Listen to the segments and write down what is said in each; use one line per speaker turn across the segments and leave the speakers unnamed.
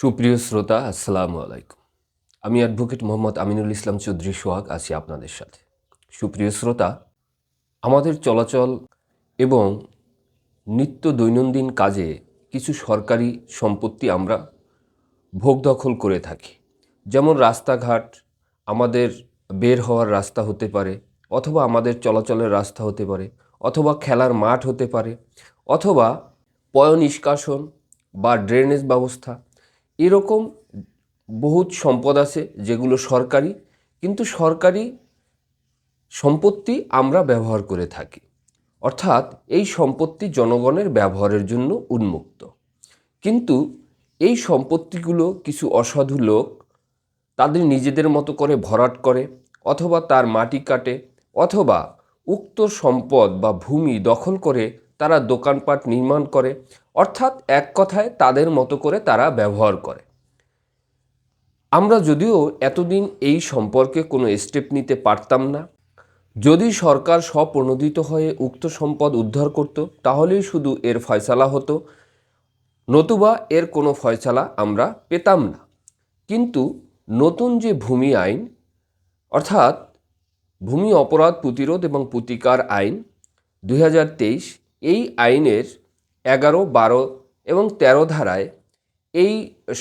সুপ্রিয় শ্রোতা, আসসালামু আলাইকুম। আমি অ্যাডভোকেট মোহাম্মদ আমিনুল ইসলাম চৌধুরী সোহাগ, আছি আপনাদের সাথে। সুপ্রিয় শ্রোতা, আমাদের চলাচল এবং নিত্য দৈনন্দিন কাজে কিছু সরকারি সম্পত্তি আমরা ভোগ দখল করে থাকি। যেমন রাস্তাঘাট আমাদের বের হওয়ার রাস্তা হতে পারে, অথবা আমাদের চলাচলের রাস্তা হতে পারে, অথবা খেলার মাঠ হতে পারে, অথবা পয় নিষ্কাশন বা ড্রেনেজ ব্যবস্থা এরকম বহুত সম্পদ আছে যেগুলো সরকারি, কিন্তু সরকারি সম্পত্তি আমরা ব্যবহার করে থাকি। অর্থাৎ এই সম্পত্তি জনগণের ব্যবহারের জন্য উন্মুক্ত। কিন্তু এই সম্পত্তিগুলো কিছু অসাধু লোক তাদের নিজেদের মতো করে ভরাট করে, অথবা তার মাটি কাটে, অথবা উক্ত সম্পদ বা ভূমি দখল করে তারা দোকানপাট নির্মাণ করে, অর্থাৎ এক কথায় তাদের মতো করে তারা ব্যবহার করে। আমরা যদিও এতদিন এই সম্পর্কে কোনো স্টেপ নিতে পারতাম না। যদি সরকার স্বপ্রণোদিত হয়ে উক্ত সম্পদ উদ্ধার করত, তাহলেই শুধু এর ফয়সালা হতো, নতুবা এর কোনো ফয়সালা আমরা পেতাম না। কিন্তু নতুন যে ভূমি আইন, অর্থাৎ ভূমি অপরাধ প্রতিরোধ এবং প্রতিকার আইন দুই হাজার তেইশ এই আইনের এগারো, বারো এবং তেরো ধারায় এই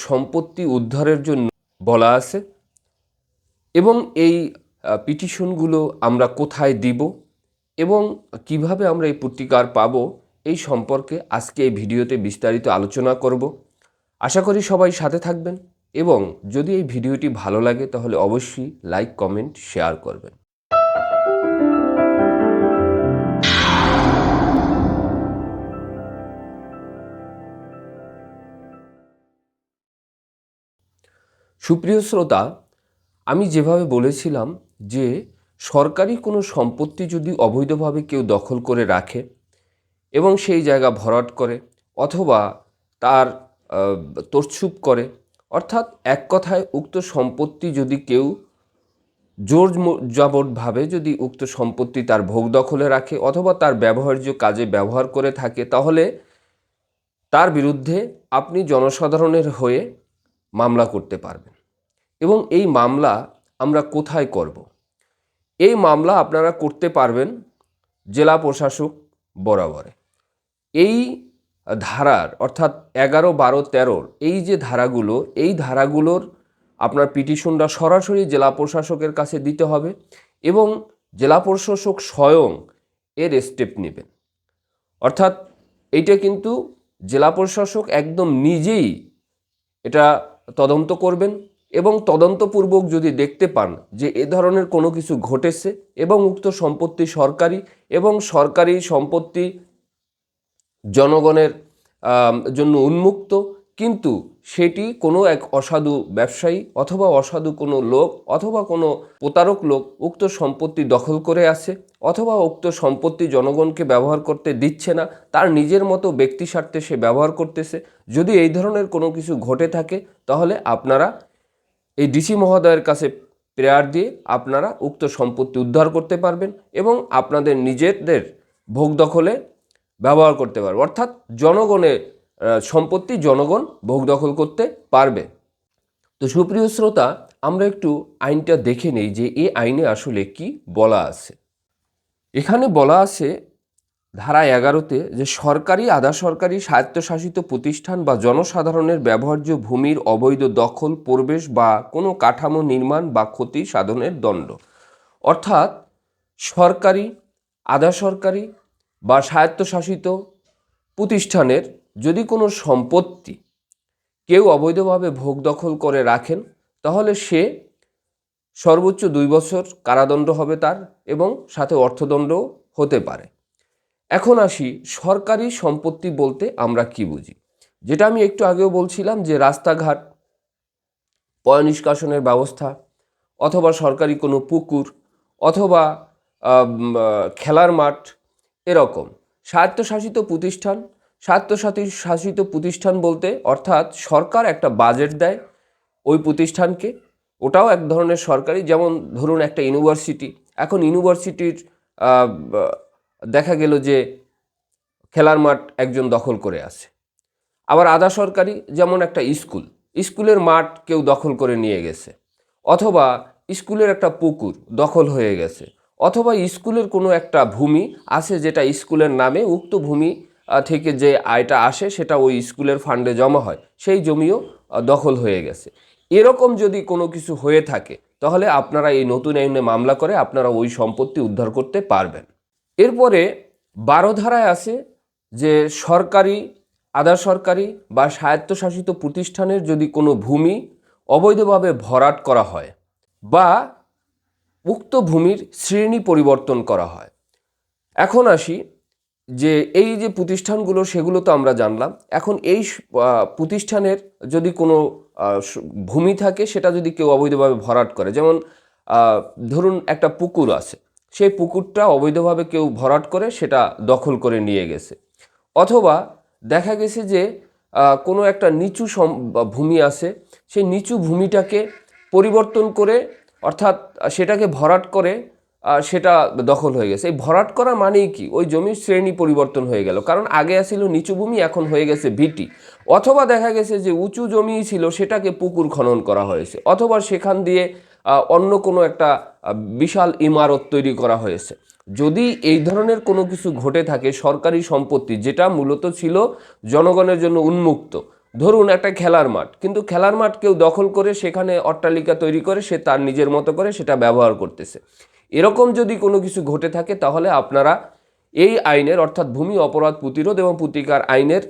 সম্পত্তি উদ্ধারের জন্য বলা আছে এবং এই পিটিশনগুলো আমরা কোথায় দিব এবং কীভাবে আমরা এই প্রতিকার পাব এই সম্পর্কে আজকে এই ভিডিওতে বিস্তারিত আলোচনা করব। আশা করি সবাই সাথে থাকবেন এবং যদি এই ভিডিওটি ভালো লাগে তাহলে অবশ্যই লাইক, কমেন্ট, শেয়ার করবেন। সুপ্রিয় শ্রোতা, আমি যেভাবে বলেছিলাম যে সরকারি কোনো সম্পত্তি যদি অবৈধভাবে কেউ দখল করে রাখে এবং সেই জায়গা ভরাট করে অথবা তার তরছুপ করে, অর্থাৎ এক কথায় উক্ত সম্পত্তি যদি কেউ জোর জবরভাবে যদি উক্ত সম্পত্তি তার ভোগ দখলে রাখে অথবা তার ব্যবহার্য কাজে ব্যবহার করে থাকে, তাহলে তার বিরুদ্ধে আপনি জনসাধারণের হয়ে মামলা করতে পারবেন। এবং এই মামলা আমরা কোথায় করব? এই মামলা আপনারা করতে পারবেন জেলা প্রশাসক বরাবরে। এই ধারার অর্থাৎ এগারো, বারো তেরোর এই যে ধারাগুলো, এই ধারাগুলোর আপনার পিটিশনটা সরাসরি জেলা প্রশাসকের কাছে দিতে হবে এবং জেলা প্রশাসক স্বয়ং এর স্টেপ নেবেন। অর্থাৎ এইটা কিন্তু জেলা প্রশাসক একদম নিজেই এটা তদন্ত করবেন এবং তদন্তপূর্বক যদি দেখতে পান যে এ ধরনের কোনো কিছু ঘটেছে এবং উক্ত সম্পত্তি সরকারি এবং সরকারি সম্পত্তি জনগণের জন্য উন্মুক্ত, কিন্তু সেটি কোনো এক অসাধু ব্যবসায়ী অথবা অসাধু কোনো লোক অথবা কোনো প্রতারক লোক উক্ত সম্পত্তি দখল করে আছে অথবা উক্ত সম্পত্তি জনগণকে ব্যবহার করতে দিচ্ছে না, তার নিজের মতো ব্যক্তি স্বার্থে সে ব্যবহার করতেছে, যদি এই ধরনের কোনো কিছু ঘটে থাকে, তাহলে আপনারা এই ডিসি মহোদয়ের কাছে প্রেয়ার দিয়ে আপনারা উক্ত সম্পত্তি উদ্ধার করতে পারবেন এবং আপনাদের নিজেদের ভোগ দখলে ব্যবহার করতে পারবে অর্থাৎ জনগণের সম্পত্তি জনগণ ভোগ দখল করতে পারবে। তো সুপ্রিয় শ্রোতা, আমরা একটু আইনটা দেখে নেই যে এই আইনে আসলে কি বলা আছে। এখানে বলা আছে ধারা এগারোতে যে সরকারি, আধা সরকারি স্বায়ত্তশাসিত প্রতিষ্ঠান বা জনসাধারণের ব্যবহার্য ভূমির অবৈধ দখল, প্রবেশ বা কোনো কাঠামো নির্মাণ বা ক্ষতি সাধনের দণ্ড। অর্থাৎ সরকারি, আধা সরকারি বা স্বায়ত্তশাসিত প্রতিষ্ঠানের যদি কোনো সম্পত্তি কেউ অবৈধভাবে ভোগ দখল করে রাখেন, তাহলে সে সর্বোচ্চ দুই বছর কারাদণ্ড হবে তার এবং সাথে অর্থদণ্ডও হতে পারে। এখন আসি সরকারি সম্পত্তি বলতে আমরা কি বুঝি? যেটা আমি একটু আগেও বলছিলাম যে রাস্তাঘাট, পয় নিষ্কাশনের ব্যবস্থা, অথবা সরকারি কোনো পুকুর, অথবা খেলার মাঠ এরকম। স্বায়ত্তশাসিত প্রতিষ্ঠান, স্বায়ত্তশাসিত শাসিত প্রতিষ্ঠান বলতে অর্থাৎ সরকার একটা বাজেট দেয় ওই প্রতিষ্ঠানকে। ওটাও এক ধরনের সরকারি, যেমন ধরুন একটা ইউনিভার্সিটি এখন ইউনিভার্সিটির দেখা গেল যে খেলার মাঠ একজন দখল করে আছে। আবার আধা সরকারি যেমন একটা স্কুল, স্কুলের মাঠ কেউ দখল করে নিয়ে গেছে। অথবা স্কুলের একটা পুকুর দখল হয়ে গেছে। অথবা স্কুলের কোনো একটা ভূমি আছে যেটা স্কুলের নামে উক্ত ভূমি থেকে যে আয়টা আসে সেটা ওই স্কুলের ফান্ডে জমা হয়, সেই জমিও দখল হয়ে গেছে। এরকম যদি কোনো কিছু হয়ে থাকে, তাহলে আপনারা এই নতুন আইনে মামলা করে আপনারা ওই সম্পত্তি উদ্ধার করতে পারবেন। এরপরে বারো ধারায় আছে যে সরকারি, আধা সরকারি বা স্বায়ত্তশাসিত প্রতিষ্ঠানের যদি কোনো ভূমি অবৈধভাবে ভরাট করা হয় বা উক্ত ভূমির শ্রেণি পরিবর্তন করা হয়। এখন আসি যে এই যে প্রতিষ্ঠানগুলো, সেগুলো তো আমরা জানলাম। এখন এই প্রতিষ্ঠানের যদি কোনো ভূমি থাকে, সেটা যদি কেউ অবৈধভাবে ভরাট করে, যেমন ধরুন একটা পুকুর আছে। সেই পুকুরটা অবৈধভাবে কেউ ভরাট করে সেটা দখল করে নিয়ে গেছে। অথবা দেখা গেছে যে কোনো একটা নিচু ভূমি আছে, সেই নিচু ভূমিটাকে পরিবর্তন করে, অর্থাৎ সেটাকে ভরাট করে সেটা দখল হয়ে গেছে। এই ভরাট করা মানেই কি? ওই জমির শ্রেণি পরিবর্তন হয়ে গেল। কারণ আগে ছিল নিচু ভূমি, এখন হয়ে গেছে ভিটি। অথবা দেখা গেছে যে, উঁচু জমি ছিল, সেটাকে পুকুর খনন করা হয়েছে। অথবা সেখান দিয়ে অন্য কোনো একটা বিশাল ইমারত তৈরি করা হয়েছে। যদি এই ধরনের কোনো কিছু ঘটে থাকে সরকারি সম্পত্তি, যেটা মূলত ছিল জনগণের জন্য উন্মুক্ত। ধরুন একটা খেলার মাঠ, কিন্তু খেলার মাঠ কেউ দখল করে সেখানে অট্টালিকা তৈরি করে, সে তার নিজের মতো করে সেটা ব্যবহার করতেছে। এরকম যদি কোনো কিছু ঘটে থাকে, তাহলে আপনারা এই আইনের, অর্থাৎ ভূমি অপরাধ প্রতিরোধ এবং প্রতিকার আইনের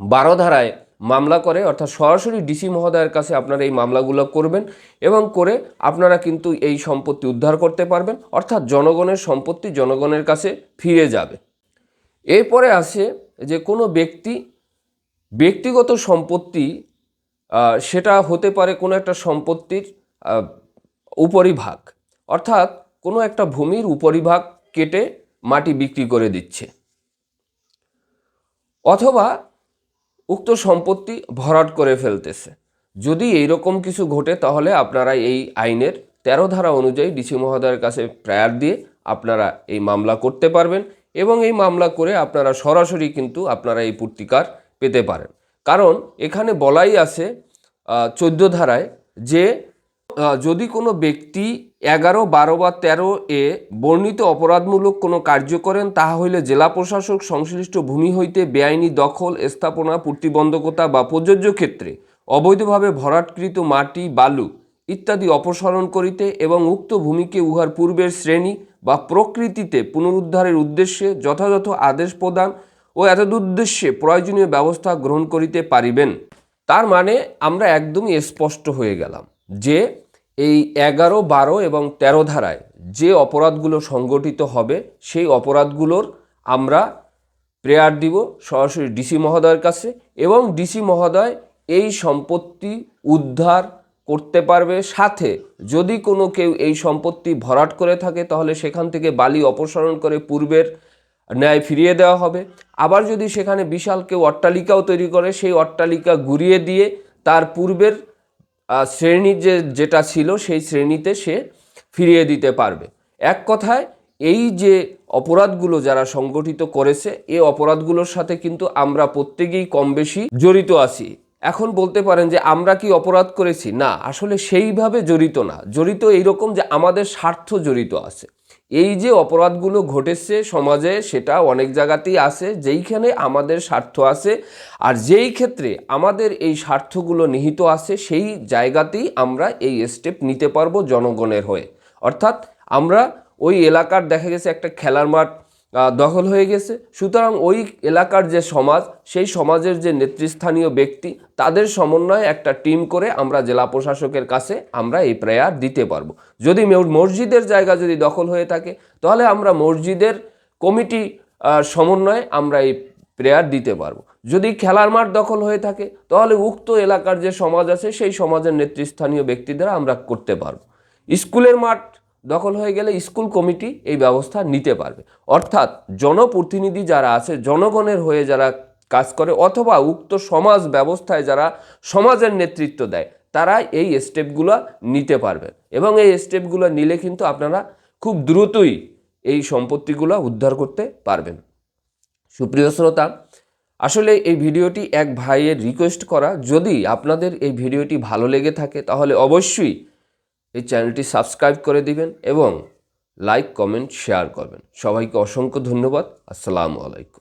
বারো ধারায় মামলা করে, অর্থাৎ সরাসরি ডিসি মহোদয়ের কাছে আপনারা এই মামলাগুলো করবেন এবং করে আপনারা কিন্তু এই সম্পত্তি উদ্ধার করতে পারবেন, অর্থাৎ জনগণের সম্পত্তি জনগণের কাছে ফিরে যাবে। এরপরে আসে যে কোনো ব্যক্তি, ব্যক্তিগত সম্পত্তি সেটা হতে পারে কোনো একটা সম্পত্তির উপরিভাগ, অর্থাৎ কোনো একটা ভূমির উপরিভাগ কেটে মাটি বিক্রি করে দিচ্ছে। অথবা উক্ত সম্পত্তি ভরাট করে ফেলতেছে। যদি এইরকম কিছু ঘটে, তাহলে আপনারা এই আইনের তেরো ধারা অনুযায়ী ডিসি মহোদয়ের কাছে প্রায়ার দিয়ে আপনারা এই মামলা করতে পারবেন এবং এই মামলা করে আপনারা সরাসরি কিন্তু আপনারা এই পূর্তিকার পেতে পারেন। কারণ এখানে বলাই আছে চোদ্দ ধারায় যে যদি কোনো ব্যক্তি এগারো, বারো বা তেরো এ বর্ণিত অপরাধমূলক কোনো কার্য করেন তাহা হইলে জেলা প্রশাসক সংশ্লিষ্ট ভূমি হইতে বেআইনি দখল, স্থাপনা, প্রতিবন্ধকতা বা প্রযোজ্য ক্ষেত্রে অবৈধভাবে ভরাটকৃত মাটি, বালু ইত্যাদি অপসারণ করিতে এবং উক্ত ভূমিকে উহার পূর্বের শ্রেণি বা প্রকৃতিতে পুনরুদ্ধারের উদ্দেশ্যে যথাযথ আদেশ প্রদান ও এতদুদ্দেশ্যে প্রয়োজনীয় ব্যবস্থা গ্রহণ করিতে পারিবেন। তার মানে আমরা একদমই স্পষ্ট হয়ে গেলাম। যে এই এগারো, বারো এবং তেরো ধারায় যে অপরাধগুলো সংগঠিত হবে, সেই অপরাধগুলোর আমরা প্রেয়ার দিব সরাসরি ডিসি মহোদয়ের কাছে এবং ডিসি মহোদয় এই সম্পত্তি উদ্ধার করতে পারবে সাথে যদি কোনো কেউ এই সম্পত্তি ভরাট করে থাকে, তাহলে সেখান থেকে বালি অপসারণ করে পূর্বের ন্যায় ফিরিয়ে দেওয়া হবে। আবার যদি সেখানে বিশাল কেউ অট্টালিকাও তৈরি করে, সেই অট্টালিকা ঘুরিয়ে দিয়ে তার পূর্বের শ্রেণির যে যেটা ছিল সেই শ্রেণীতে সে ফিরিয়ে দিতে পারবে। এক কথায়, এই যে অপরাধগুলো যারা সংগঠিত করেছে, এই অপরাধগুলোর সাথে কিন্তু আমরা প্রত্যেকেই কম বেশি জড়িত আছি। এখন বলতে পারেন যে, আমরা কি অপরাধ করেছি? না, আসলে সেইভাবে জড়িত না। জড়িত এইরকম যে আমাদের স্বার্থ জড়িত আছে। এই যে অপরাধগুলো ঘটেছে সমাজে, সেটা অনেক জায়গাতেই আছে, যেইখানে আমাদের স্বার্থ আছে, আর যেই ক্ষেত্রে আমাদের এই স্বার্থগুলো নিহিত আছে, সেই জায়গাতেই আমরা এই স্টেপ নিতে পারব জনগণের হয়ে। অর্থাৎ আমরা ওই এলাকার দেখা গেছে একটা খেলার মাঠ দখল হয়ে গেছে। সুতরাং ওই এলাকার যে সমাজ, সেই সমাজের যে নেতৃস্থানীয় ব্যক্তি, তাদের সমন্বয়ে একটা টিম করে আমরা জেলা প্রশাসকের কাছে আমরা এই প্রেয়ার দিতে পারব। যদি মসজিদের জায়গা যদি দখল হয়ে থাকে, তাহলে আমরা মসজিদের কমিটি সমন্বয়ে আমরা এই প্রেয়ার দিতে পারব। যদি খেলার মাঠ দখল হয়ে থাকে, তাহলে উক্ত এলাকার যে সমাজ আছে, সেই সমাজের নেতৃস্থানীয় ব্যক্তি দ্বারা আমরা করতে পারব। স্কুলের মাঠ দখল হয়ে গেলে স্কুল কমিটি এই ব্যবস্থা নিতে পারবে। অর্থাৎ জনপ্রতিনিধি যারা আছে, জনগণের হয়ে যারা কাজ করে অথবা উক্ত সমাজ ব্যবস্থায় যারা সমাজের নেতৃত্ব দেয়, তারা এই স্টেপগুলো নিতে পারবে। এবং এই স্টেপগুলো নিলে কিন্তু আপনারা খুব দ্রুতই এই সম্পত্তিগুলো উদ্ধার করতে পারবেন। সুপ্রিয় শ্রোতা, আসলে এই ভিডিওটি এক ভাইয়ের রিকোয়েস্ট করা। যদি আপনাদের এই ভিডিওটি ভালো লেগে থাকে, তাহলে অবশ্যই এই চ্যানেলটি সাবস্ক্রাইব করে দিবেন এবং লাইক, কমেন্ট, শেয়ার করবেন। সবাইকে অসংখ্য ধন্যবাদ। আসসালামু আলাইকুম।